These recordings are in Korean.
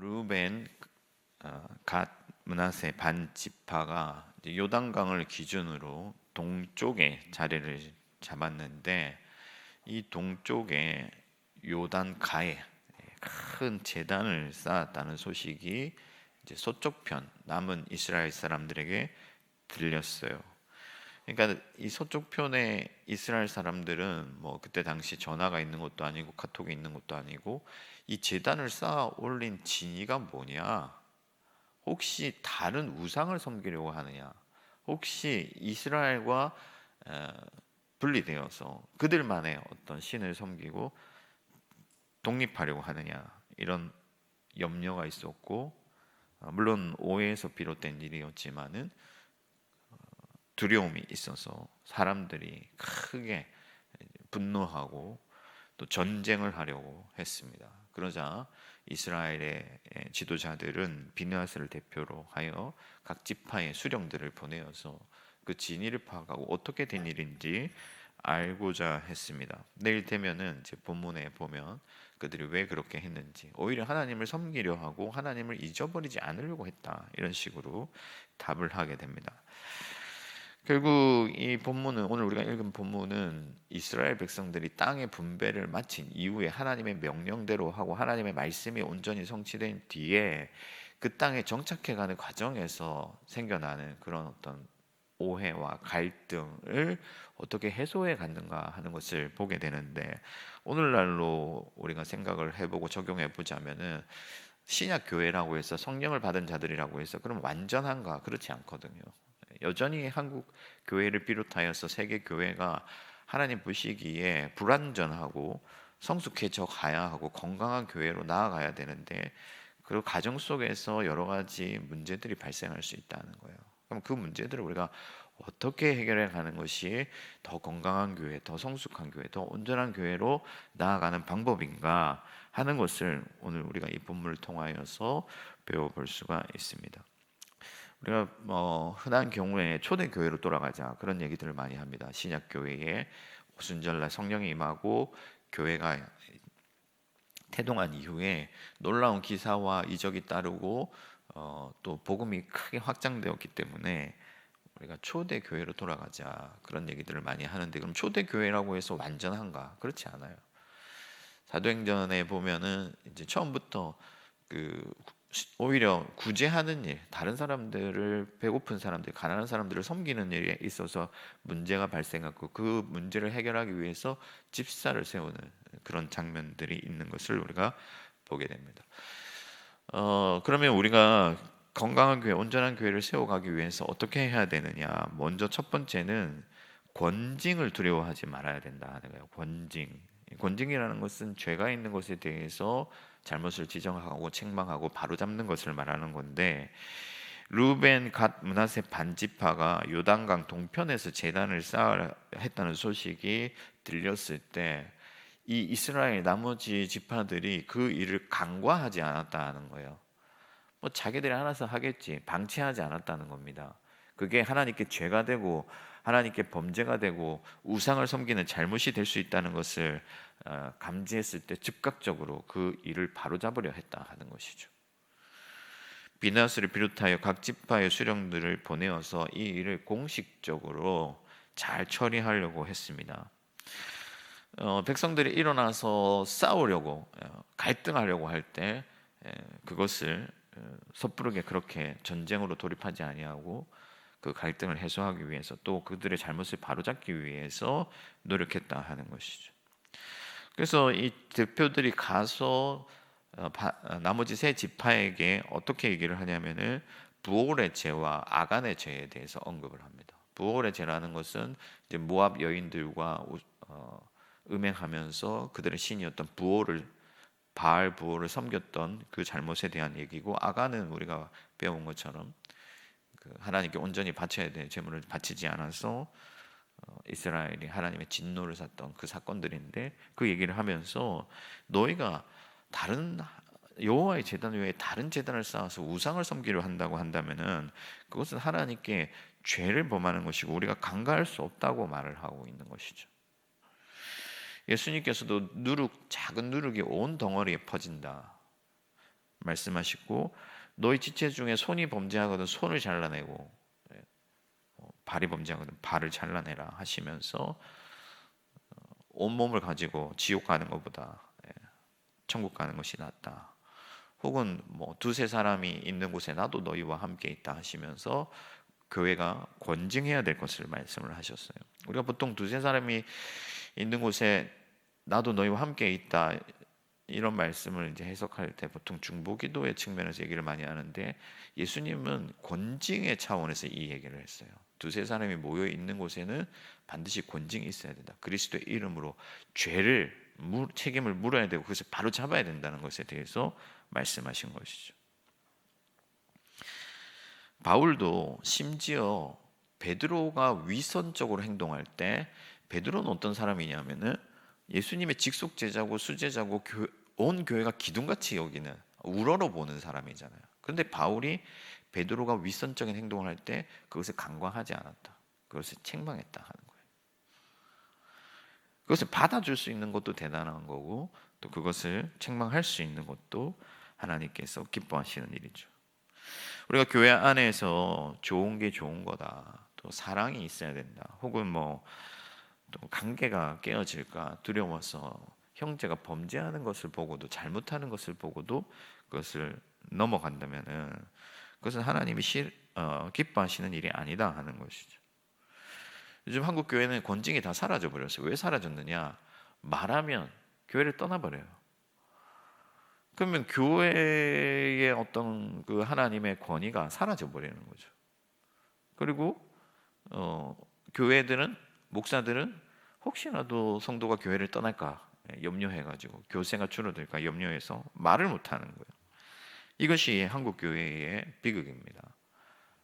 루벤, 어, 갓, 문하세 반 지파가 요단강을 기준으로 동쪽에 자리를 잡았는데 이 동쪽에 요단가에 큰 재단을 쌓았다는 소식이 이제 서쪽편 남은 이스라엘 사람들에게 들렸어요. 그러니까 이 서쪽 편의 이스라엘 사람들은 뭐 그때 당시 전화가 있는 것도 아니고 카톡이 있는 것도 아니고 이 재단을 쌓아 올린 진이가 뭐냐? 혹시 다른 우상을 섬기려고 하느냐? 혹시 이스라엘과 분리되어서 그들만의 어떤 신을 섬기고 독립하려고 하느냐 이런 염려가 있었고 어, 물론 오해에서 비롯된 일이었지만은 어, 두려움이 있어서 사람들이 크게 분노하고 또 전쟁을 하려고 했습니다. 그러자 이스라엘의 지도자들은 비느하스를 대표로 하여 각 지파의 수령들을 보내어서 그 진위를 파악하고 어떻게 된 일인지 알고자 했습니다. 내일 되면은 이제 본문에 보면 그들이 왜 그렇게 했는지 오히려 하나님을 섬기려 하고 하나님을 잊어버리지 않으려고 했다 이런 식으로 답을 하게 됩니다. 결국 이 본문은 오늘 우리가 읽은 본문은 이스라엘 백성들이 땅의 분배를 마친 이후에 하나님의 명령대로 하고 하나님의 말씀이 온전히 성취된 뒤에 그 땅에 정착해가는 과정에서 생겨나는 그런 어떤 오해와 갈등을 어떻게 해소해 갔는가 하는 것을 보게 되는데 오늘날로 우리가 생각을 해보고 적용해 보자면은 신약 교회라고 해서 성령을 받은 자들이라고 해서 그럼 완전한가 그렇지 않거든요. 여전히 한국 교회를 비롯하여서 세계 교회가 하나님 보시기에 불완전하고 성숙해져 가야 하고 건강한 교회로 나아가야 되는데 그 가정 속에서 여러 가지 문제들이 발생할 수 있다는 거예요. 그럼 그 문제들을 우리가 어떻게 해결해 가는 것이 더 건강한 교회, 더 성숙한 교회, 더 온전한 교회로 나아가는 방법인가 하는 것을 오늘 우리가 이 본문을 통하여서 배워볼 수가 있습니다. 우리가 뭐 흔한 경우에 초대 교회로 돌아가자 그런 얘기들을 많이 합니다. 신약 교회에 오순절날 성령이 임하고 교회가 태동한 이후에 놀라운 기사와 이적이 따르고 어, 또 복음이 크게 확장되었기 때문에 우리가 초대 교회로 돌아가자 그런 얘기들을 많이 하는데 그럼 초대 교회라고 해서 완전한가? 그렇지 않아요. 사도행전에 보면은 이제 처음부터 그 오히려 구제하는 일, 다른 사람들을 배고픈 사람들, 가난한 사람들을 섬기는 일에 있어서 문제가 발생하고 그 문제를 해결하기 위해서 집사를 세우는 그런 장면들이 있는 것을 우리가 보게 됩니다. 어, 그러면 우리가 건강한 교회, 온전한 교회를 세워가기 위해서 어떻게 해야 되느냐? 먼저 첫 번째는 권징을 두려워하지 말아야 된다 하는 거예요. 권징. 권징이라는 것은 죄가 있는 것에 대해서 잘못을 지정하고 책망하고 바로잡는 것을 말하는 건데 루벤 갓 문하세 반지파가 요단강 동편에서 재단을 쌓아 했다는 소식이 들렸을 때 이 이스라엘 나머지 지파들이 그 일을 간과하지 않았다는 거예요. 뭐 자기들이 알아서 하겠지 방치하지 않았다는 겁니다. 그게 하나님께 죄가 되고 하나님께 범죄가 되고 우상을 섬기는 잘못이 될 수 있다는 것을 어, 감지했을 때 즉각적으로 그 일을 바로잡으려 했다 하는 것이죠. 비나스를 비롯하여 각 지파의 수령들을 보내어서 이 일을 공식적으로 잘 처리하려고 했습니다. 어, 백성들이 일어나서 싸우려고 어, 갈등하려고 할 때 그것을 어, 섣부르게 그렇게 전쟁으로 돌입하지 아니하고 그 갈등을 해소하기 위해서 또 그들의 잘못을 바로잡기 위해서 노력했다 하는 것이죠. 그래서 이 대표들이 가서 어, 나머지 세 지파에게 어떻게 얘기를 하냐면은 부올의 죄와 아간의 죄에 대해서 언급을 합니다. 부올의 죄라는 것은 이제 모압 여인들과 어, 음행하면서 그들의 신이었던 부올을 바알 부호를 섬겼던 그 잘못에 대한 얘기고 아가는 우리가 배운 것처럼 그 하나님께 온전히 바쳐야 될 제물을 바치지 않아서 어, 이스라엘이 하나님의 진노를 샀던 그 사건들인데 그 얘기를 하면서 너희가 다른 여호와의 제단 외에 다른 제단을 쌓아서 우상을 섬기려 한다고 한다면은 그것은 하나님께 죄를 범하는 것이고 우리가 간과할 수 없다고 말을 하고 있는 것이죠. 예수님께서도 누룩 작은 누룩이 온 덩어리에 퍼진다. 말씀하시고 너희 지체 중에 손이 범죄하거든 손을 잘라내고 예, 어, 발이 범죄하거든 발을 잘라내라 하시면서 어, 온 몸을 가지고 지옥 가는 것보다 예, 천국 가는 것이 낫다. 혹은 뭐 두세 사람이 있는 곳에 나도 너희와 함께 있다 하시면서 교회가 권징해야 될 것을 말씀을 하셨어요. 우리가 보통 두세 사람이 있는 곳에 나도 너희와 함께 있다 이런 말씀을 이제 해석할 때 보통 중보기도의 측면에서 얘기를 많이 하는데 예수님은 권징의 차원에서 이 얘기를 했어요. 두세 사람이 모여 있는 곳에는 반드시 권징이 있어야 된다. 그리스도의 이름으로 죄를 책임을 물어야 되고 그것을 바로 잡아야 된다는 것에 대해서 말씀하신 것이죠. 바울도 심지어 베드로가 위선적으로 행동할 때 베드로는 어떤 사람이냐면은 예수님의 직속 제자고 수제자고 교, 온 교회가 기둥같이 여기는 우러러 보는 사람이잖아요. 그런데 바울이 베드로가 위선적인 행동을 할 때 그것을 간과하지 않았다. 그것을 책망했다 하는 거예요. 그것을 받아줄 수 있는 것도 대단한 거고 또 그것을 책망할 수 있는 것도 하나님께서 기뻐하시는 일이죠. 우리가 교회 안에서 좋은 게 좋은 거다. 또 사랑이 있어야 된다. 혹은 뭐 또 관계가 깨어질까 두려워서 형제가 범죄하는 것을 보고도 잘못하는 것을 보고도 그것을 넘어간다면은 그것은 하나님이 실, 어, 기뻐하시는 일이 아니다 하는 것이죠. 요즘 한국 교회는 권징이 다 사라져 버렸어요. 왜 사라졌느냐? 말하면 교회를 떠나버려요. 그러면 교회의 어떤 그 하나님의 권위가 사라져 버리는 거죠. 그리고 어, 교회들은 목사들은 혹시라도 성도가 교회를 떠날까 염려해가지고 교세가 줄어들까 염려해서 말을 못하는 거예요. 이것이 한국 교회의 비극입니다.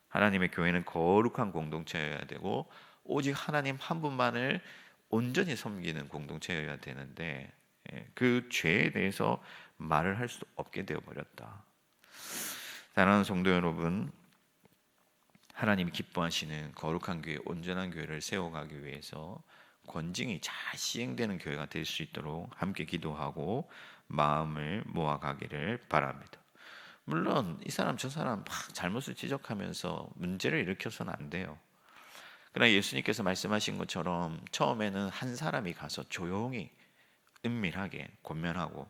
하나님의 교회는 거룩한 공동체여야 되고 오직 하나님 한 분만을 온전히 섬기는 공동체여야 되는데 예, 그 죄에 대해서 말을 할 수 없게 되어 버렸다. 사랑하는 성도 여러분, 하나님이 기뻐하시는 거룩한 교회, 온전한 교회를 세워가기 위해서 권징이 잘 시행되는 교회가 될 수 있도록 함께 기도하고 마음을 모아가기를 바랍니다. 물론 이 사람 저 사람 막 잘못을 지적하면서 문제를 일으켜서는 안 돼요. 그러나 예수님께서 말씀하신 것처럼 처음에는 한 사람이 가서 조용히 은밀하게 권면하고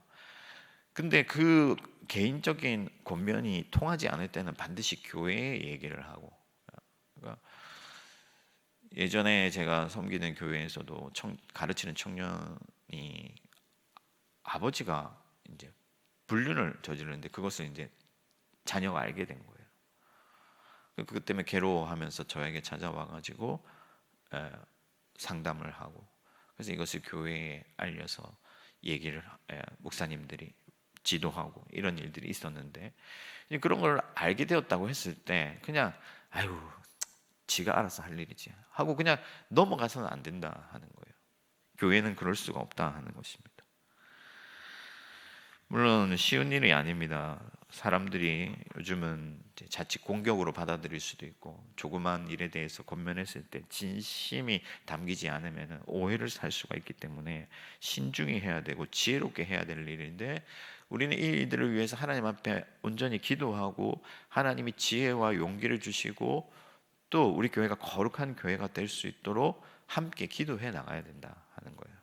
근데 그 개인적인 권면이 통하지 않을 때는 반드시 교회에 얘기를 하고 예전에 제가 섬기는 교회에서도 청, 가르치는 청년이 아버지가 이제 불륜을 저지르는데 그것을 이제 자녀가 알게 된 거예요. 그 때문에 괴로워하면서 저에게 찾아와 가지고 상담을 하고 그래서 이것을 교회에 알려서 얘기를 에, 목사님들이 지도하고 이런 일들이 있었는데 그런 걸 알게 되었다고 했을 때 그냥 아유 지가 알아서 할 일이지 하고 그냥 넘어가서는 안 된다 하는 거예요. 교회는 그럴 수가 없다 하는 것입니다. 물론 쉬운 일이 아닙니다. 사람들이 요즘은 자칫 공격으로 받아들일 수도 있고 조그만 일에 대해서 권면했을 때 진심이 담기지 않으면 오해를 살 수가 있기 때문에 신중히 해야 되고 지혜롭게 해야 될 일인데 우리는 이 일들을 위해서 하나님 앞에 온전히 기도하고 하나님이 지혜와 용기를 주시고 또 우리 교회가 거룩한 교회가 될 수 있도록 함께 기도해 나가야 된다 하는 거예요.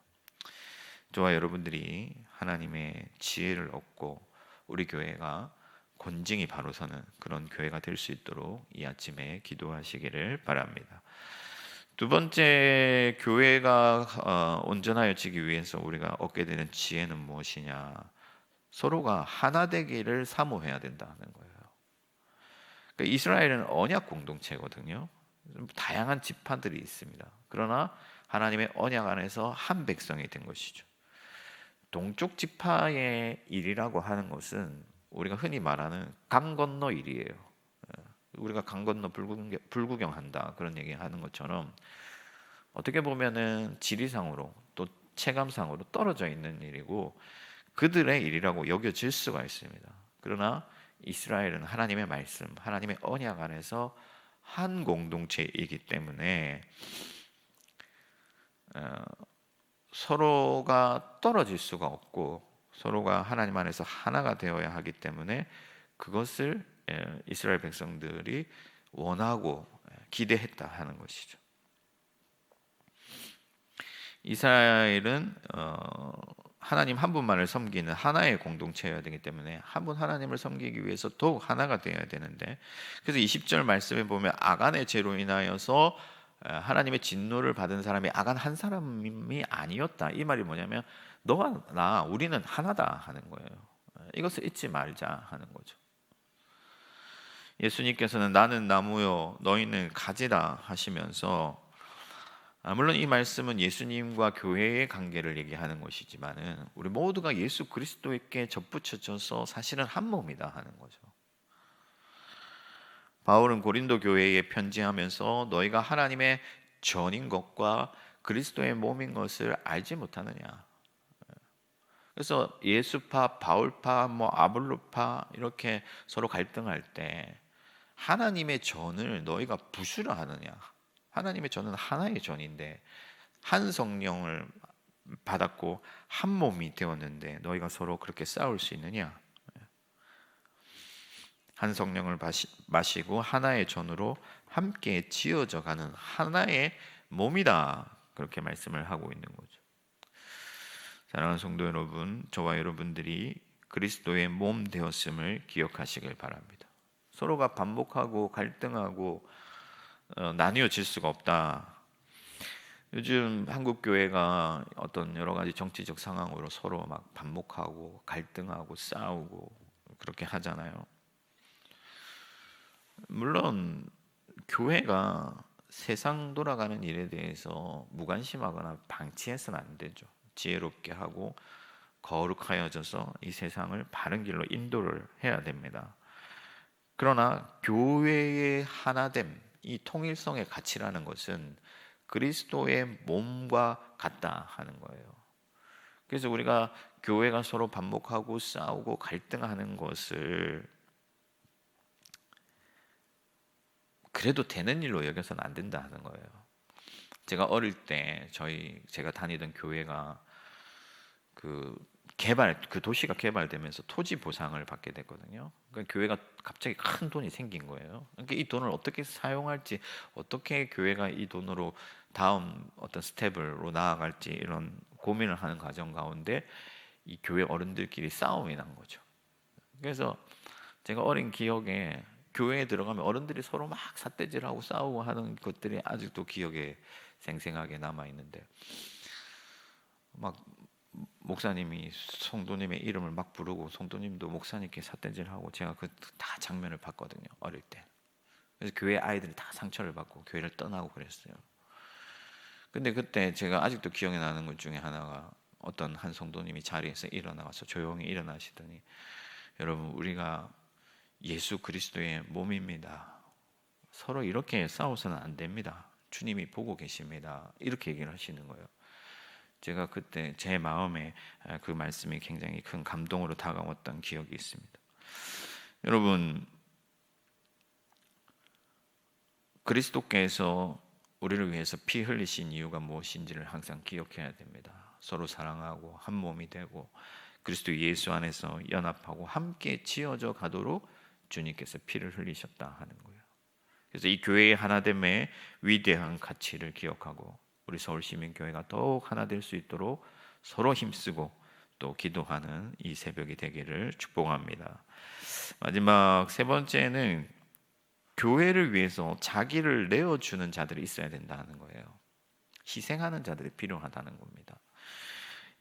저와 여러분들이 하나님의 지혜를 얻고 우리 교회가 권징이 바로 서는 그런 교회가 될 수 있도록 이 아침에 기도하시기를 바랍니다. 두 번째 교회가 어, 온전하여지기 위해서 우리가 얻게 되는 지혜는 무엇이냐? 서로가 하나 되기를 사모해야 된다는 거예요. 그러니까 이스라엘은 언약 공동체거든요. 다양한 지파들이 있습니다. 그러나 하나님의 언약 안에서 한 백성이 된 것이죠. 동쪽 지파의 일이라고 하는 것은 우리가 흔히 말하는 강 건너 일이에요. 예. 우리가 강 건너 불구경, 불구경한다 그런 얘기하는 것처럼 어떻게 보면은 지리상으로 또 체감상으로 떨어져 있는 일이고 그들의 일이라고 여겨질 수가 있습니다. 그러나 이스라엘은 하나님의 말씀, 하나님의 언약 안에서 한 공동체이기 때문에 어, 서로가 떨어질 수가 없고 서로가 하나님 안에서 하나가 되어야 하기 때문에 그것을 예, 이스라엘 백성들이 원하고 예, 기대했다 하는 것이죠. 이스라엘은 어, 하나님 한 분만을 섬기는 하나의 공동체여야 되기 때문에 한 분 하나님을 섬기기 위해서 더욱 하나가 되어야 되는데 그래서 20절 말씀에 보면 아간의 죄로 인하여서 하나님의 진노를 받은 사람이 아간 한 사람이 아니었다. 이 말이 뭐냐면 너와 나 우리는 하나다 하는 거예요. 이것을 잊지 말자 하는 거죠. 예수님께서는 나는 나무요 너희는 가지다 하시면서 아, 물론 이 말씀은 예수님과 교회의 관계를 얘기하는 것이지만은 우리 모두가 예수 그리스도에게 접붙여져서 사실은 한 몸이다 하는 거죠. 바울은 고린도 교회에 편지하면서 너희가 하나님의 전인 것과 그리스도의 몸인 것을 알지 못하느냐. 그래서 예수파, 바울파, 뭐 아볼로파 이렇게 서로 갈등할 때 하나님의 전을 너희가 부수려 하느냐. 하나님의 전은 하나의 전인데 한 성령을 받았고 한 몸이 되었는데 너희가 서로 그렇게 싸울 수 있느냐? 한 성령을 마시고 하나의 전으로 함께 지어져 가는 하나의 몸이다. 그렇게 말씀을 하고 있는 거죠. 사랑하는 성도 여러분, 저와 여러분들이 그리스도의 몸 되었음을 기억하시길 바랍니다. 서로가 반복하고 갈등하고 어, 나뉘어질 수가 없다. 요즘 한국 교회가 어떤 여러 가지 정치적 상황으로 서로 막 반복하고 갈등하고 싸우고 그렇게 하잖아요. 물론 교회가 세상 돌아가는 일에 대해서 무관심하거나 방치해서는 안 되죠. 지혜롭게 하고 거룩하여져서 이 세상을 바른 길로 인도를 해야 됩니다. 그러나 교회의 하나됨, 이 통일성의 가치라는 것은 그리스도의 몸과 같다 하는 거예요. 그래서 우리가 교회가 서로 반복하고 싸우고 갈등하는 것을 그래도 되는 일로 여겨서는 안 된다 하는 거예요. 제가 어릴 때 저희 제가 다니던 교회가 그 개발 그 도시가 개발되면서 토지 보상을 받게 됐거든요. 그러니까 교회가 갑자기 큰 돈이 생긴 거예요. 그러니까 이 돈을 어떻게 사용할지, 어떻게 교회가 이 돈으로 다음 어떤 스텝으로 나아갈지 이런 고민을 하는 과정 가운데 이 교회 어른들끼리 싸움이 난 거죠. 그래서 제가 어린 기억에 교회에 들어가면 어른들이 서로 막 삿대질하고 싸우고 하는 것들이 아직도 기억에 생생하게 남아 있는데 막 목사님이 성도님의 이름을 막 부르고 성도님도 목사님께 삿대질하고 제가 그 다 장면을 봤거든요 어릴 때. 그래서 교회 아이들이 다 상처를 받고 교회를 떠나고 그랬어요. 근데 그때 제가 아직도 기억에 나는 것 중에 하나가 어떤 한 성도님이 자리에서 일어나와서 조용히 일어나시더니 여러분 우리가 예수 그리스도의 몸입니다. 서로 이렇게 싸워서는 안 됩니다. 주님이 보고 계십니다. 이렇게 얘기를 하시는 거예요. 제가 그때 제 마음에 그 말씀이 굉장히 큰 감동으로 다가왔던 기억이 있습니다. 여러분 그리스도께서 우리를 위해서 피 흘리신 이유가 무엇인지를 항상 기억해야 됩니다. 서로 사랑하고 한 몸이 되고 그리스도 예수 안에서 연합하고 함께 지어져 가도록 주님께서 피를 흘리셨다 하는 거예요. 그래서 이 교회의 하나됨의 위대한 가치를 기억하고 우리 서울시민교회가 더욱 하나 될 수 있도록 서로 힘쓰고 또 기도하는 이 새벽이 되기를 축복합니다. 마지막 세 번째는 교회를 위해서 자기를 내어주는 자들이 있어야 된다는 거예요. 희생하는 자들이 필요하다는 겁니다.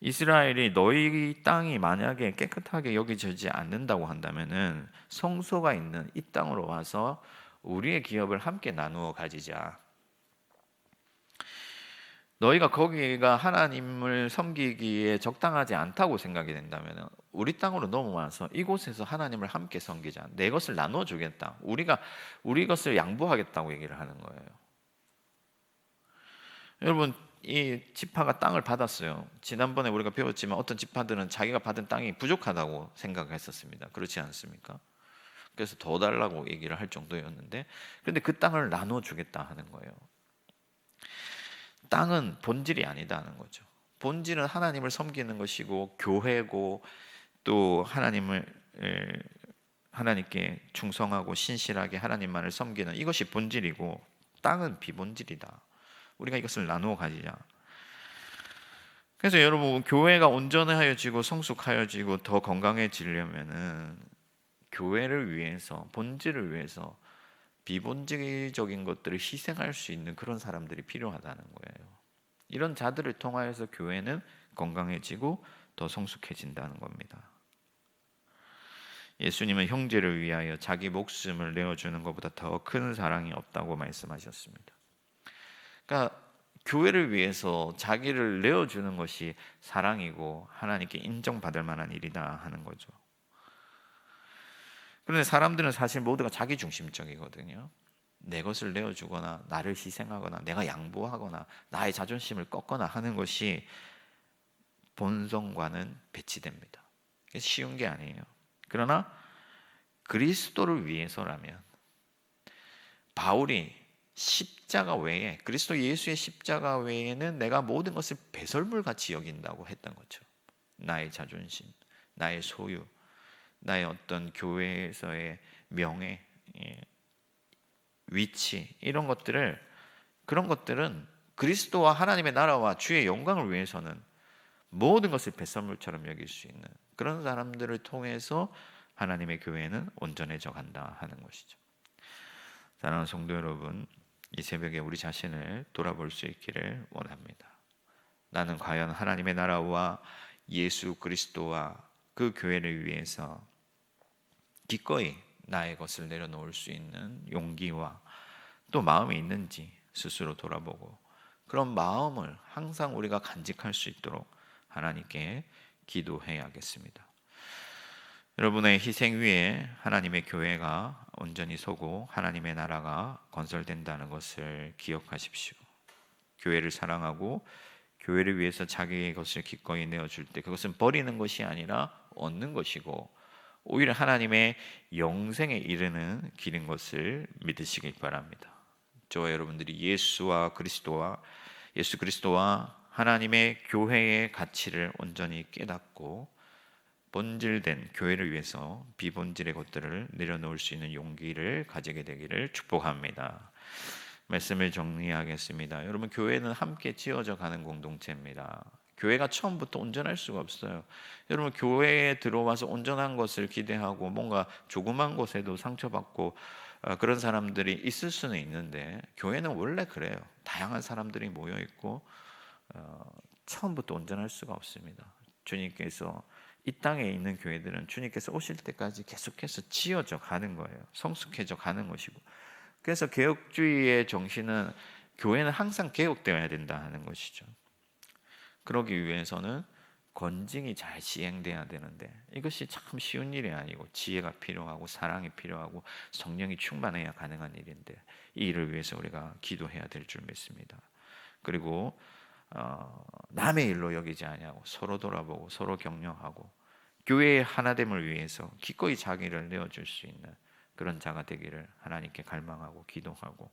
이스라엘이 너희 땅이 만약에 깨끗하게 여겨지지 않는다고 한다면은 성소가 있는 이 땅으로 와서 우리의 기업을 함께 나누어 가지자. 너희가 거기가 하나님을 섬기기에 적당하지 않다고 생각이 된다면 우리 땅으로 넘어와서 이곳에서 하나님을 함께 섬기자. 내 것을 나눠 주겠다. 우리가 우리 것을 양보하겠다고 얘기를 하는 거예요. 여러분 이 지파가 땅을 받았어요. 지난번에 우리가 배웠지만 어떤 지파들은 자기가 받은 땅이 부족하다고 생각했었습니다. 그렇지 않습니까? 그래서 더 달라고 얘기를 할 정도였는데 그런데 그 땅을 나눠 주겠다 하는 거예요. 땅은 본질이 아니다는 거죠. 본질은 하나님을 섬기는 것이고 교회고 또 하나님을 에, 하나님께 충성하고 신실하게 하나님만을 섬기는 이것이 본질이고 땅은 비본질이다. 우리가 이것을 나누어 가지자. 그래서 여러분 교회가 온전하여지고 성숙하여지고 더 건강해지려면은 교회를 위해서 본질을 위해서 비본질적인 것들을 희생할 수 있는 그런 사람들이 필요하다는 거예요. 이런 자들을 통하여서 교회는 건강해지고 더 성숙해진다는 겁니다. 예수님은 형제를 위하여 자기 목숨을 내어주는 것보다 더 큰 사랑이 없다고 말씀하셨습니다. 그러니까 교회를 위해서 자기를 내어주는 것이 사랑이고 하나님께 인정받을 만한 일이다 하는 거죠. 그런데 사람들은 사실 모두가 자기 중심적이거든요. 내 것을 내어주거나 나를 희생하거나 내가 양보하거나 나의 자존심을 꺾거나 하는 것이 본성과는 배치됩니다. 쉬운 게 아니에요. 그러나 그리스도를 위해서라면 바울이 십자가 외에 그리스도 예수의 십자가 외에는 내가 모든 것을 배설물 같이 여긴다고 했던 거죠. 나의 자존심, 나의 소유, 나의 어떤 교회에서의 명예, 예, 위치 이런 것들을 그런 것들은 그리스도와 하나님의 나라와 주의 영광을 위해서는 모든 것을 배설물처럼 여길 수 있는 그런 사람들을 통해서 하나님의 교회는 온전해져 간다 하는 것이죠. 사랑하는 성도 여러분, 이 새벽에 우리 자신을 돌아볼 수 있기를 원합니다. 나는 과연 하나님의 나라와 예수 그리스도와 그 교회를 위해서 기꺼이 나의 것을 내려놓을 수 있는 용기와 또 마음이 있는지 스스로 돌아보고 그런 마음을 항상 우리가 간직할 수 있도록 하나님께 기도해야겠습니다. 여러분의 희생 위에 하나님의 교회가 온전히 서고 하나님의 나라가 건설된다는 것을 기억하십시오. 교회를 사랑하고 교회를 위해서 자기의 것을 기꺼이 내어줄 때 그것은 버리는 것이 아니라 얻는 것이고 오히려 하나님의 영생에 이르는 길인 것을 믿으시길 바랍니다. 저와 여러분들이 예수와 그리스도와 예수 그리스도와 하나님의 교회의 가치를 온전히 깨닫고 본질된 교회를 위해서 비본질의 것들을 내려놓을 수 있는 용기를 가지게 되기를 축복합니다. 말씀을 정리하겠습니다. 여러분 교회는 함께 지어져 가는 공동체입니다. 교회가 처음부터 온전할 수가 없어요. 여러분 교회에 들어와서 온전한 것을 기대하고 뭔가 조그만 것에도 상처받고 어, 그런 사람들이 있을 수는 있는데 교회는 원래 그래요. 다양한 사람들이 모여 있고 어, 처음부터 온전할 수가 없습니다. 주님께서 이 땅에 있는 교회들은 주님께서 오실 때까지 계속해서 지어져 가는 거예요. 성숙해져 가는 것이고. 그래서 개혁주의의 정신은 교회는 항상 개혁되어야 된다 하는 것이죠. 그러기 위해서는 건징이 잘 시행돼야 되는데 이것이 참 쉬운 일이 아니고 지혜가 필요하고 사랑이 필요하고 성령이 충만해야 가능한 일인데 이 일을 위해서 우리가 기도해야 될 줄 믿습니다. 그리고 어, 남의 일로 여기지 아니하고 서로 돌아보고 서로 격려하고 교회의 하나됨을 위해서 기꺼이 자기를 내어줄 수 있는 그런 자가 되기를 하나님께 갈망하고 기도하고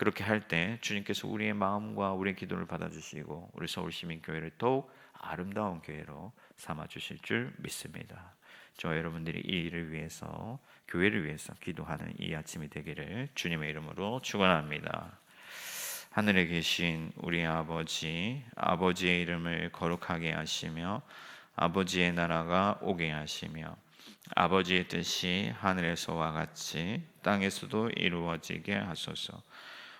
그렇게 할 때 주님께서 우리의 마음과 우리의 기도를 받아주시고 우리 서울 시민교회를 더욱 아름다운 교회로 삼아 주실 줄 믿습니다. 저 여러분들이 이 일을 위해서 교회를 위해서 기도하는 이 아침이 되기를 주님의 이름으로 축원합니다. 하늘에 계신 우리 아버지, 아버지의 이름을 거룩하게 하시며 아버지의 나라가 오게 하시며 아버지의 뜻이 하늘에서와 같이 땅에서도 이루어지게 하소서.